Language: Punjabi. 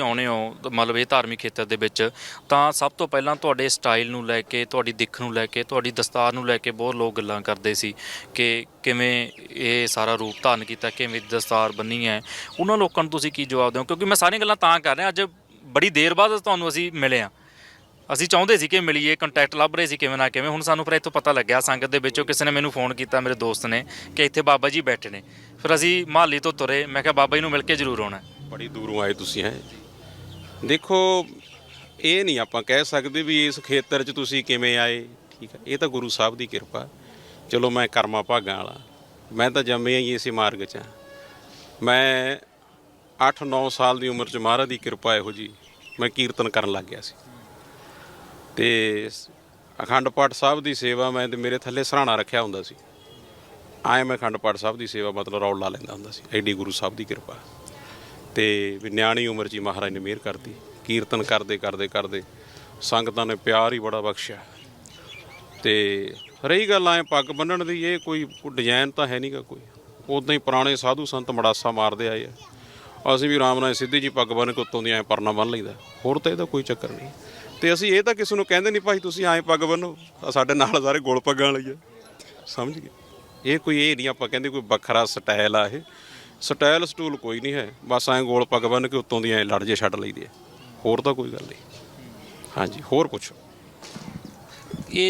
ਆਉਣੇ ਹੋ ਮਤਲਬ ਇਹ ਧਾਰਮਿਕ ਖੇਤਰ ਦੇ ਵਿੱਚ, ਤਾਂ ਸਭ ਤੋਂ ਪਹਿਲਾਂ ਤੁਹਾਡੇ ਸਟਾਈਲ ਨੂੰ ਲੈ ਕੇ, ਤੁਹਾਡੀ ਦਿੱਖ ਨੂੰ ਲੈ ਕੇ, ਤੁਹਾਡੀ ਦਸਤਾਰ ਨੂੰ ਲੈ ਕੇ ਬਹੁਤ ਲੋਕ ਗੱਲਾਂ ਕਰਦੇ ਸੀ ਕਿ ਕਿਵੇਂ ਇਹ ਸਾਰਾ ਰੂਪ ਧਾਰਨ ਕੀਤਾ, ਕਿਵੇਂ ਦਸਤਾਰ ਬੰਨੀ ਹੈ। ਉਹਨਾਂ ਲੋਕਾਂ ਨੂੰ ਤੁਸੀਂ ਕੀ ਜਵਾਬ ਦਿਓ? ਕਿਉਂਕਿ ਮੈਂ ਸਾਰੀਆਂ ਗੱਲਾਂ ਤਾਂ ਕਰ ਰਿਹਾ, ਅੱਜ ਬੜੀ ਦੇਰ ਬਾਅਦ ਤੁਹਾਨੂੰ ਅਸੀਂ ਮਿਲੇ ਹਾਂ। ਅਸੀਂ ਚਾਹੁੰਦੇ ਸੀ ਕਿ ਮਿਲੀਏ ਕੰਟੈਕਟ ਲੱਭ ਰਹੇ ਸੀ ਕਿਵੇਂ ਨਾ ਕਿਵੇਂ, ਹੁਣ ਸਾਨੂੰ ਫਿਰ ਇੱਥੋਂ ਪਤਾ ਲੱਗਿਆ ਸੰਗਤ ਦੇ ਵਿੱਚੋਂ ਕਿਸੇ ਨੇ ਮੈਨੂੰ ਫੋਨ ਕੀਤਾ, ਮੇਰੇ ਦੋਸਤ ਨੇ, ਕਿ ਇੱਥੇ ਬਾਬਾ ਜੀ ਬੈਠੇ ਨੇ। ਫਿਰ ਅਸੀਂ ਮਹਾਲੀ ਤੋਂ ਤੁਰੇ, ਮੈਂ ਕਿਹਾ ਬਾਬਾ ਜੀ ਨੂੰ ਮਿਲ ਕੇ ਜ਼ਰੂਰ ਆਉਣਾ। ਬੜੀ ਦੂਰੋਂ ਆਏ ਤੁਸੀਂ, ਹੈ? ਦੇਖੋ, ਇਹ ਨਹੀਂ ਆਪਾਂ ਕਹਿ ਸਕਦੇ ਵੀ ਇਸ ਖੇਤਰ 'ਚ ਤੁਸੀਂ ਕਿਵੇਂ ਆਏ, ਠੀਕ ਹੈ ਇਹ ਤਾਂ ਗੁਰੂ ਸਾਹਿਬ ਦੀ ਕਿਰਪਾ। ਚਲੋ, ਮੈਂ ਕਰਮਾ ਭਾਗਾਂ ਵਾਲਾ। ਮੈਂ ਤਾਂ ਜੰਮਿਆ ਹੀ ਇਸੇ ਮਾਰਗ 'ਚ ਹਾਂ। ਮੈਂ 8-9 ਸਾਲ ਦੀ ਉਮਰ 'ਚ ਮਹਾਰਾਜ ਦੀ ਕਿਰਪਾ ਇਹੋ ਜੀ ਮੈਂ ਕੀਰਤਨ ਕਰਨ ਲੱਗ ਗਿਆ ਸੀ। ਤੇ ਅਖੰਡ ਪਾਠ ਸਾਹਿਬ ਦੀ ਸੇਵਾ ਮੈਂ ਤੇ ਮੇਰੇ ਥੱਲੇ ਸਰਾਣਾ ਰੱਖਿਆ ਹੁੰਦਾ ਸੀ। ਆਏ ਮੈਂ ਅਖੰਡ ਪਾਠ ਸਾਹਿਬ ਦੀ ਸੇਵਾ ਮਤਲਬ ਰੌਲ ਲਾ ਲੈਂਦਾ ਹੁੰਦਾ ਸੀ। ਐਡੀ ਗੁਰੂ ਸਾਹਿਬ ਦੀ ਕਿਰਪਾ। ਤੇ ਵੀ ਨਿਆਣੀ ਉਮਰ 'ਚ ਹੀ ਮਹਾਰਾਜ ਨੇ ਮਿਹਰ ਕਰਤੀ। ਕੀਰਤਨ ਕਰਦੇ ਕਰਦੇ ਕਰਦੇ ਸੰਗਤਾਂ ਨੇ ਪਿਆਰ ਹੀ ਬੜਾ ਬਖਸ਼ਿਆ। ਤੇ ਰਹੀ ਗੱਲ ਐ ਪੱਗ ਬੰਨਣ ਦੀ, ਇਹ ਕੋਈ ਕੋਈ ਡਿਜ਼ਾਈਨ ਤਾਂ ਹੈ ਨਹੀਂਗਾ ਕੋਈ। ਉਦਾਂ ਹੀ ਪੁਰਾਣੇ ਸਾਧੂ ਸੰਤ ਮੜਾਸਾ ਮਾਰਦੇ ਆਏ ਆ। ਅਸੀਂ ਵੀ ਰਾਮ ਨਾਲ ਸਿੱਧੀ ਜੀ ਪੱਗ ਬੰਨ ਕੇ ਉੱਤੋਂ ਦੀ ਐ ਪਰਨਾ ਬੰਨ ਲਈਦਾ। ਹੋਰ ਤਾਂ ਇਹਦਾ ਕੋਈ ਚੱਕਰ ਨਹੀਂ। ਤੇ ਅਸੀਂ ਇਹ ਤਾਂ ਕਿਸੇ ਨੂੰ ਕਹਿੰਦੇ ਨਹੀਂ, ਭਾਈ ਤੁਸੀਂ ਐਂ ਪੱਗ ਬੰਨੋ ਸਾਡੇ ਨਾਲ ਸਾਰੇ ਗੋਲ ਪੱਗਾਂ ਵਾਲੀ ਆ। ਸਮਝ ਗਏ? ਇਹ ਕੋਈ ਇਹ ਨਹੀਂ, ਆਪਾਂ ਕਹਿੰਦੇ ਕੋਈ ਵੱਖਰਾ ਸਟਾਈਲ ਆ ਇਹ। ਸਟਾਈਲ ਸਟੂਲ ਕੋਈ ਨਹੀਂ ਹੈ। ਬਸ ਐਂ ਗੋਲ ਪੱਗ ਬੰਨ ਕੇ ਉੱਤੋਂ ਦੀ ਐਂ ਲੜ ਜੇ ਛੱਡ ਲਈਦੀ ਹੈ। ਹੋਰ ਤਾਂ ਕੋਈ ਗੱਲ ਨਹੀਂ। ਹਾਂਜੀ, ਹੋਰ ਪੁੱਛੋ।